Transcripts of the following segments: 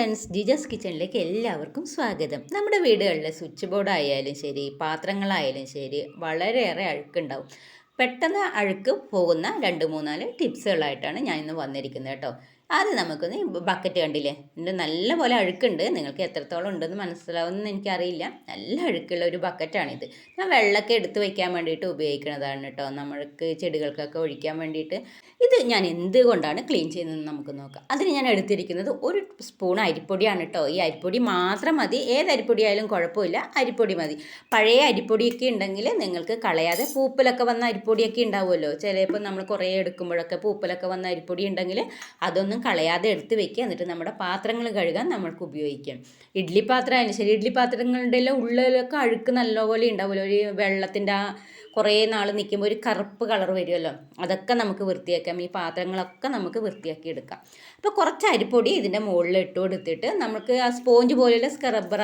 Friends ജിജസ് കിച്ചണിലേക്ക് എല്ലാവർക്കും സ്വാഗതം. നമ്മുടെ വീടുകളിലെ സ്വിച്ച് ബോർഡ് ആയാലും ശരി പാത്രങ്ങളായാലും ശരി വളരെയേറെ അഴുക്കുണ്ടാവും. പെട്ടെന്ന് അഴുക്ക് പോകുന്ന രണ്ട് മൂന്നാൽ ടിപ്സുകളായിട്ടാണ് ഞാൻ ഇന്ന് വന്നിരിക്കുന്നത് കേട്ടോ. ആദ്യം നമുക്കൊന്ന് ബക്കറ്റ് കണ്ടില്ലേ? എന്റെ നല്ല പോലെ അഴുക്കുണ്ട്. നിങ്ങൾക്ക് എത്രത്തോളം ഉണ്ടെന്ന് മനസ്സിലാവുമെന്ന് എനിക്കറിയില്ല. നല്ല അഴുക്കുള്ള ഒരു ബക്കറ്റാണിത് ഞാൻ വെള്ളമൊക്കെ എടുത്ത് വയ്ക്കാൻ വേണ്ടിയിട്ട് ഉപയോഗിക്കുന്നതാണ് കേട്ടോ. നമ്മൾക്ക് ചെടികൾക്കൊക്കെ ഒഴിക്കാൻ വേണ്ടിയിട്ട്. ഇത് ഞാൻ എന്തുകൊണ്ടാണ് ക്ലീൻ ചെയ്യുന്നതെന്ന് നമുക്ക് നോക്കാം. അതിന് ഞാൻ എടുത്തിരിക്കുന്നത് ഒരു സ്പൂൺ അരിപ്പൊടിയാണ് കേട്ടോ. ഈ അരിപ്പൊടി മാത്രം മതി. ഏത് അരിപ്പൊടി ആയാലും കുഴപ്പമില്ല. അരിപ്പൊടി മതി. പഴയ അരിപ്പൊടിയൊക്കെ ഉണ്ടെങ്കിൽ നിങ്ങൾക്ക് കളയാതെ പൂപ്പലൊക്കെ വന്ന അരിപ്പൊടിയൊക്കെ ഉണ്ടാവുമല്ലോ. ചിലപ്പോൾ നമ്മൾ കുറേ എടുക്കുമ്പോഴൊക്കെ പൂപ്പലൊക്കെ വന്ന അരിപ്പൊടി ഉണ്ടെങ്കിൽ അതൊന്നും കളയാതെ എടുത്ത് വെക്കുക. എന്നിട്ട് നമ്മുടെ പാത്രങ്ങൾ കഴുകാൻ നമ്മൾക്ക് ഉപയോഗിക്കാം. ഇഡ്ഡലി പാത്രം ആയാലും ശരി ഇഡ്ഡലി പാത്രങ്ങളുടെ ഉള്ളിലൊക്കെ അഴുക്ക് നല്ലപോലെ ഉണ്ടാവുമല്ലോ. ഒരു വെള്ളത്തിന്റെ ആ കുറേ നാൾ നിൽക്കുമ്പോൾ ഒരു കറുപ്പ് കളർ വരുമല്ലോ. അതൊക്കെ നമുക്ക് വൃത്തിയാക്കാം. ഈ പാത്രങ്ങളൊക്കെ നമുക്ക് വൃത്തിയാക്കി എടുക്കാം. അപ്പോൾ കുറച്ച് അരിപ്പൊടി ഇതിന്റെ മുകളിൽ ഇട്ട് കൊടുത്തിട്ട് നമുക്ക് ആ സ്പോഞ്ച് പോലെയുള്ള സ്ക്രബ്ബറ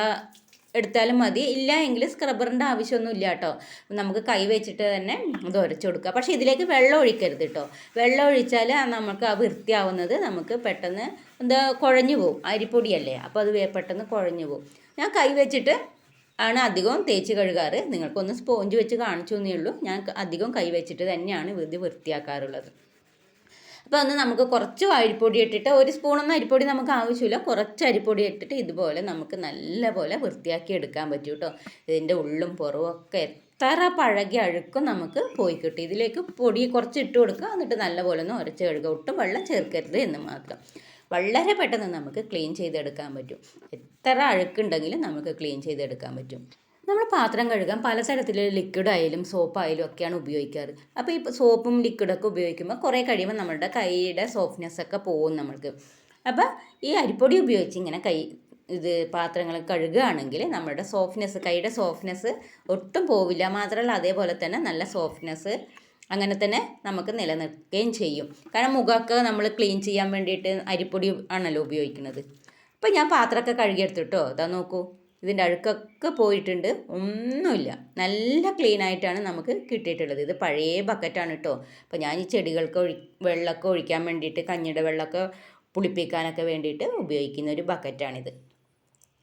എടുത്താലും മതി. ഇല്ല എങ്കിൽ സ്ക്രബ്ബറിന്റെ ആവശ്യമൊന്നും ഇല്ല കേട്ടോ. നമുക്ക് കൈ വെച്ചിട്ട് തന്നെ ഇത് ഉരച്ചു കൊടുക്കുക പക്ഷേ ഇതിലേക്ക് വെള്ളം ഒഴിക്കരുത് കേട്ടോ. വെള്ളം ഒഴിച്ചാൽ നമുക്ക് ആ വൃത്തിയാവുന്നത് നമുക്ക് പെട്ടെന്ന് എന്താ കുഴഞ്ഞു പോകും അരിപ്പൊടിയല്ലേ? അപ്പോൾ അത് പെട്ടെന്ന് കുഴഞ്ഞു പോകും ഞാൻ കൈ വെച്ചിട്ട് ആണ് അധികവും തേച്ച് കഴുകാറ്. നിങ്ങൾക്കൊന്ന് സ്പോഞ്ച് വെച്ച് കാണിച്ചു എന്നേ ഉള്ളൂ. ഞാൻ അധികം കൈ വെച്ചിട്ട് തന്നെയാണ് ഇത് വൃത്തിയാക്കാറുള്ളത്. അപ്പോൾ ഒന്ന് നമുക്ക് കുറച്ച് അരിപ്പൊടി ഇട്ടിട്ട് ഒരു സ്പൂണൊന്നും അരിപ്പൊടി നമുക്ക് ആവശ്യമില്ല. കുറച്ച് അരിപ്പൊടി ഇട്ടിട്ട് ഇതുപോലെ നമുക്ക് നല്ലപോലെ വൃത്തിയാക്കി എടുക്കാൻ പറ്റും കേട്ടോ ഇതിന്റെ ഉള്ളും പുറവും ഒക്കെ എത്ര പഴകിയ അഴുക്കും നമുക്ക് പോയി കിട്ടും. ഇതിലേക്ക് പൊടി കുറച്ച് ഇട്ട് കൊടുക്കുക. എന്നിട്ട് നല്ലപോലെ ഒന്ന് ഉരച്ച് കഴുകുക. ഒട്ടും വെള്ളം ചേർക്കരുത് എന്ന് മാത്രം. വളരെ പെട്ടെന്ന് നമുക്ക് ക്ലീൻ ചെയ്തെടുക്കാൻ പറ്റും. എത്ര അഴുക്കുണ്ടെങ്കിലും നമുക്ക് ക്ലീൻ ചെയ്തെടുക്കാൻ പറ്റും. നമ്മൾ പാത്രം കഴുകാൻ പലതരത്തിലുള്ള ലിക്വിഡ് ആയാലും സോപ്പ് ആയാലും ഒക്കെയാണ് ഉപയോഗിക്കാറ്. അപ്പോൾ ഈ സോപ്പും ലിക്വിഡൊക്കെ ഉപയോഗിക്കുമ്പോൾ കുറേ കഴിയുമ്പോൾ നമ്മുടെ കൈയുടെ സോഫ്റ്റ്നെസ് ഒക്കെ പോകും നമ്മൾക്ക്. അപ്പോൾ ഈ അരിപ്പൊടി ഉപയോഗിച്ച് ഇങ്ങനെ കൈ ഇത് പാത്രങ്ങൾ കഴുകുകയാണെങ്കിൽ നമ്മുടെ സോഫ്റ്റ്നെസ് കൈയുടെ സോഫ്റ്റ്നെസ് ഒട്ടും പോവില്ല. മാത്രമല്ല അതേപോലെ തന്നെ നല്ല സോഫ്റ്റ്നെസ് അങ്ങനെ തന്നെ നമുക്ക് നിലനിൽക്കുകയും ചെയ്യും. കാരണം മുഖമൊക്കെ നമ്മൾ ക്ലീൻ ചെയ്യാൻ വേണ്ടിയിട്ട് അരിപ്പൊടി ആണല്ലോ ഉപയോഗിക്കുന്നത്. അപ്പോൾ ഞാൻ പാത്രമൊക്കെ കഴുകിയെടുത്തിട്ടോ അതാ നോക്കൂ. ഇതിന്റെ അഴുക്കൊക്കെ പോയിട്ടുണ്ട്. ഒന്നുമില്ല. നല്ല ക്ലീൻ ആയിട്ടാണ് നമുക്ക് കിട്ടിയിട്ടുള്ളത്. ഇത് പഴയ ബക്കറ്റാണ് കേട്ടോ അപ്പോൾ ഞാൻ ഈ ചെടികൾക്ക് ഒഴി വെള്ളമൊക്കെ ഒഴിക്കാൻ വേണ്ടിയിട്ട് കഞ്ഞിയുടെ വെള്ളമൊക്കെ പുളിപ്പിക്കാനൊക്കെ വേണ്ടിയിട്ട് ഉപയോഗിക്കുന്ന ഒരു ബക്കറ്റാണിത്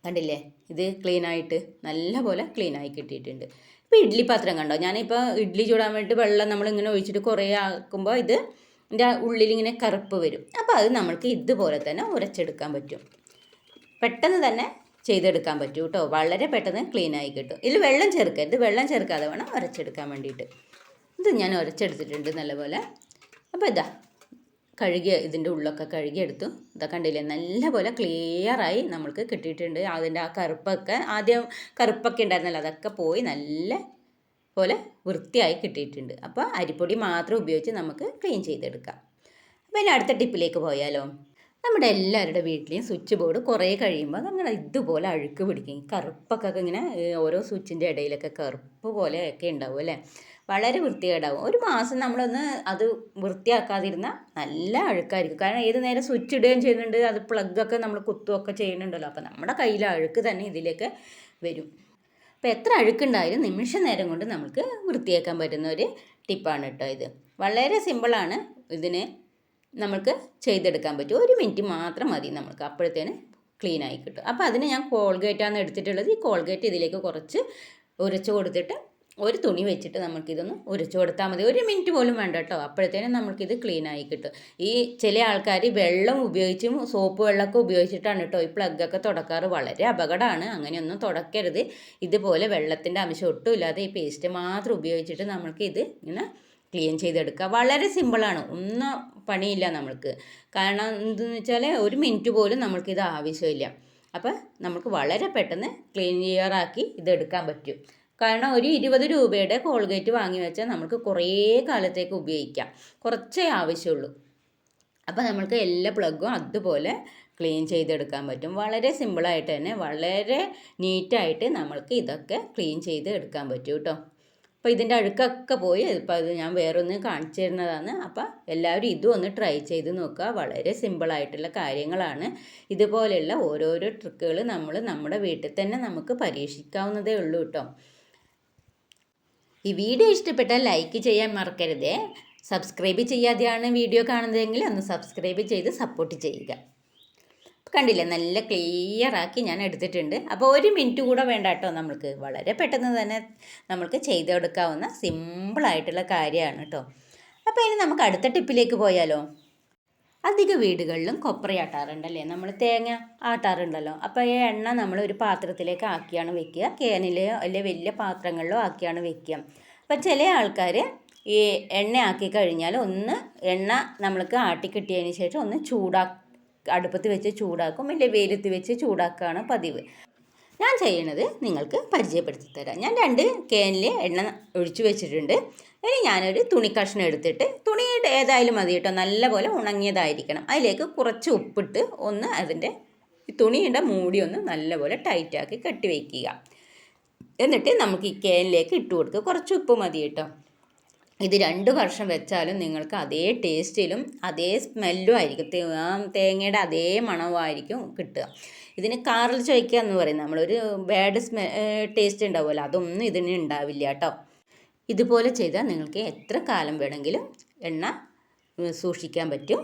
കണ്ടില്ലേ? ഇത് ക്ലീൻ ആയിട്ട് നല്ല പോലെ ക്ലീൻ ആയി കിട്ടിയിട്ടുണ്ട്. ഇപ്പോൾ ഇഡ്ഡലി പാത്രം കണ്ടോ? ഞാനിപ്പോൾ ഇഡ്ഡലി ചൂടാൻ വേണ്ടിയിട്ട് വെള്ളം നമ്മളിങ്ങനെ ഒഴിച്ചിട്ട് കുറേ ആക്കുമ്പോൾ ഇത് ഇതിന്റെ ഉള്ളിലിങ്ങനെ കറുപ്പ് വരും. അപ്പോൾ അത് നമ്മൾക്ക് ഇതുപോലെ തന്നെ ഉരച്ചെടുക്കാൻ പറ്റും. പെട്ടെന്ന് തന്നെ ചെയ്തെടുക്കാൻ പറ്റും കേട്ടോ. വളരെ പെട്ടെന്ന് ക്ലീൻ ആയി കിട്ടും. ഇതിൽ വെള്ളം ചേർക്കരുത് വെള്ളം ചേർക്കാതെ വേണം ഉരച്ചെടുക്കാൻ വേണ്ടിയിട്ട്. ഇത് ഞാൻ ഉരച്ചെടുത്തിട്ടുണ്ട് നല്ലപോലെ. അപ്പോൾ ഇതാ കഴുകി ഇതിന്റെ ഉള്ളൊക്കെ കഴുകിയെടുത്തു. ഇതാ കണ്ടില്ലേ നല്ലപോലെ ക്ലിയറായി നമ്മൾക്ക് കിട്ടിയിട്ടുണ്ട്. അതിന്റെ ആ കറുപ്പൊക്കെ ആദ്യം കറുപ്പൊക്കെ ഉണ്ടായിരുന്നല്ലോ അതൊക്കെ പോയി നല്ല പോലെ വൃത്തിയായി കിട്ടിയിട്ടുണ്ട്. അപ്പോൾ അരിപ്പൊടി മാത്രം ഉപയോഗിച്ച് നമുക്ക് ക്ലീൻ ചെയ്തെടുക്കാം. അപ്പോൾ ഇനി അടുത്ത ടിപ്പിലേക്ക് പോയാലോ. നമ്മുടെ എല്ലാവരുടെ വീട്ടിലെയും സ്വിച്ച് ബോർഡ് കുറേ കഴിയുമ്പോൾ അങ്ങനെ ഇതുപോലെ അഴുക്ക് പിടിക്കും. കറുപ്പൊക്കെ ഇങ്ങനെ ഓരോ സ്വിച്ചിന്റെ ഇടയിലൊക്കെ കറുപ്പ് പോലെയൊക്കെ ഉണ്ടാവും അല്ലേ? വളരെ വൃത്തികേടാവും. ഒരു മാസം നമ്മളൊന്ന് അത് വൃത്തിയാക്കാതിരുന്നാൽ നല്ല അഴുക്കായിരിക്കും. കാരണം ഏത് നേരം സ്വിച്ച് ഇടുകയും ചെയ്യുന്നുണ്ട് അത് പ്ലഗൊക്കെ നമ്മൾ കുത്തുകയൊക്കെ ചെയ്യുന്നുണ്ടല്ലോ. അപ്പോൾ നമ്മുടെ കയ്യിലെ അഴുക്ക് തന്നെ ഇതിലേക്ക് വരും. അപ്പോൾ എത്ര അഴുക്കുണ്ടായാലും നിമിഷ നേരം കൊണ്ട് നമുക്ക് വൃത്തിയാക്കാൻ പറ്റുന്ന ഒരു ടിപ്പാണ് കേട്ടോ ഇത്. വളരെ സിമ്പിളാണ് ഇതിന് നമുക്ക് ചെയ്തെടുക്കാൻ പറ്റും. ഒരു മിനിറ്റ് മാത്രം മതി നമുക്ക് അപ്പോഴത്തേന് ക്ലീൻ ആയി കിട്ടും. അപ്പോൾ അതിന് ഞാൻ കോൾഗേറ്റാണ് എടുത്തിട്ടുള്ളത് ഈ കോൾഗേറ്റ് ഇതിലേക്ക് കുറച്ച് ഉരച്ചു കൊടുത്തിട്ട് ഒരു തുണി വെച്ചിട്ട് നമുക്കിതൊന്ന് ഉരച്ച് കൊടുത്താൽ മതി. ഒരു മിനിറ്റ് പോലും വേണ്ട കേട്ടോ. അപ്പോഴത്തേനും നമുക്കിത് ക്ലീൻ ആയി കിട്ടും. ഈ ചില ആൾക്കാർ വെള്ളം ഉപയോഗിച്ചും സോപ്പ് വെള്ളമൊക്കെ ഉപയോഗിച്ചിട്ടാണ് കേട്ടോ ഈ പ്ലഗ്ഗൊക്കെ തുടക്കാറ്. വളരെ അപകടമാണ്. അങ്ങനെയൊന്നും തുടക്കരുത്. ഇതുപോലെ വെള്ളത്തിന്റെ അംശം ഒട്ടും ഇല്ലാതെ ഈ പേസ്റ്റ് മാത്രം ഉപയോഗിച്ചിട്ട് നമുക്ക് ഇത് ഇങ്ങനെ ക്ലീൻ ചെയ്തെടുക്കുക. വളരെ സിമ്പിളാണ്. ഒന്നും പണിയില്ല നമ്മൾക്ക്. കാരണം എന്തെന്ന് വെച്ചാൽ ഒരു മിനിറ്റ് പോലും നമ്മൾക്കിത് ആവശ്യമില്ല. അപ്പോൾ നമുക്ക് വളരെ പെട്ടെന്ന് ക്ലീൻ ചെയ്യാറാക്കി ഇതെടുക്കാൻ പറ്റും. കാരണം ഒരു ഇരുപത് രൂപയുടെ കോൾഗേറ്റ് വാങ്ങി വെച്ചാൽ നമുക്ക് കുറേ കാലത്തേക്ക് ഉപയോഗിക്കാം. കുറച്ചേ ആവശ്യമുള്ളൂ. അപ്പോൾ നമ്മൾക്ക് എല്ലാ പ്ലഗും അതുപോലെ ക്ലീൻ ചെയ്തെടുക്കാൻ പറ്റും. വളരെ സിമ്പിളായിട്ട് തന്നെ വളരെ നീറ്റായിട്ട് നമ്മൾക്ക് ഇതൊക്കെ ക്ലീൻ ചെയ്ത് എടുക്കാൻ പറ്റും കേട്ടോ. അപ്പോൾ ഇതിന്റെ അഴുക്കൊക്കെ പോയി. ഇപ്പോൾ അത് ഞാൻ വേറൊന്ന് കാണിച്ചു തരുന്നതാണ്. അപ്പോൾ എല്ലാവരും ഇതും ഒന്ന് ട്രൈ ചെയ്ത് നോക്കുക. വളരെ സിമ്പിളായിട്ടുള്ള കാര്യങ്ങളാണ്. ഇതുപോലെയുള്ള ഓരോരോ ട്രിക്കുകൾ നമ്മൾ നമ്മുടെ വീട്ടിൽ തന്നെ നമുക്ക് പരീക്ഷിക്കാവുന്നതേ ഉള്ളൂ കേട്ടോ ഈ വീഡിയോ ഇഷ്ടപ്പെട്ടാൽ ലൈക്ക് ചെയ്യാൻ മറക്കരുതേ. സബ്സ്ക്രൈബ് ചെയ്യാതെയാണ് വീഡിയോ കാണുന്നതെങ്കിൽ ഒന്ന് സബ്സ്ക്രൈബ് ചെയ്ത് സപ്പോർട്ട് ചെയ്യുക. കണ്ടില്ലേ? നല്ല ക്ലിയർ ആക്കി ഞാൻ എടുത്തിട്ടുണ്ട്. അപ്പോൾ ഒരു മിനിറ്റ് കൂടെ വേണ്ട കേട്ടോ നമ്മൾക്ക്. വളരെ പെട്ടെന്ന് തന്നെ നമ്മൾക്ക് ചെയ്തെടുക്കാവുന്ന സിമ്പിളായിട്ടുള്ള കാര്യമാണ് കേട്ടോ. അപ്പോൾ ഇനി നമുക്ക് അടുത്ത ടിപ്പിലേക്ക് പോയാലോ? അധിക വീടുകളിലും കൊപ്രയാട്ടാറുണ്ടല്ലേ നമ്മൾ തേങ്ങ ആട്ടാറുണ്ടല്ലോ. അപ്പോൾ ഈ എണ്ണ നമ്മൾ ഒരു പാത്രത്തിലേക്ക് ആക്കിയാണ് വെക്കുക. കേനിലെയോ അല്ലെങ്കിൽ വലിയ പാത്രങ്ങളിലോ ആക്കിയാണ് വെക്കുക. അപ്പം ചില ആൾക്കാർ ഈ എണ്ണ ആക്കി കഴിഞ്ഞാൽ ഒന്ന് എണ്ണ നമ്മൾക്ക് ആട്ടി കിട്ടിയതിന് ശേഷം ഒന്ന് ചൂടാ അടുപ്പത്ത് വെച്ച് ചൂടാക്കും അല്ലെങ്കിൽ വെയിലത്ത് വെച്ച് ചൂടാക്കുകയാണ് പതിവ്. ഞാൻ ചെയ്യണത് നിങ്ങൾക്ക് പരിചയപ്പെടുത്തി തരാം. ഞാൻ രണ്ട് കേനിൽ എണ്ണ ഒഴിച്ചു വെച്ചിട്ടുണ്ട്. ഇനി ഞാനൊരു തുണി കഷ്ണം എടുത്തിട്ട് തുണിയുടെ ഏതായാലും മതി കേട്ടോ. നല്ലപോലെ ഉണങ്ങിയതായിരിക്കണം. അതിലേക്ക് കുറച്ച് ഉപ്പിട്ട് ഒന്ന് അതിന്റെ തുണിയുടെ മൂടി ഒന്ന് നല്ലപോലെ ടൈറ്റാക്കി കെട്ടി വയ്ക്കുക എന്നിട്ട് നമുക്ക് ഈ കേനിലേക്ക് ഇട്ട് കൊടുക്കുക. കുറച്ച് ഉപ്പ് മതി കേട്ടോ. ഇത് രണ്ട് വർഷം വെച്ചാലും നിങ്ങൾക്ക് അതേ ടേസ്റ്റിലും അതേ സ്മെല്ലും ആയിരിക്കും. തേങ്ങയുടെ അതേ മണവുമായിരിക്കും കിട്ടുക. ഇതിന് കാറിൽ ചോയ്ക്കുക എന്ന് പറയും. നമ്മളൊരു ബാഡ് സ്മെ ടേസ്റ്റ് ഉണ്ടാവുമല്ലോ. അതൊന്നും ഇതിന് ഉണ്ടാവില്ല കേട്ടോ. ഇതുപോലെ ചെയ്താൽ നിങ്ങൾക്ക് എത്ര കാലം വേണമെങ്കിലും എണ്ണ സൂക്ഷിക്കാൻ പറ്റും.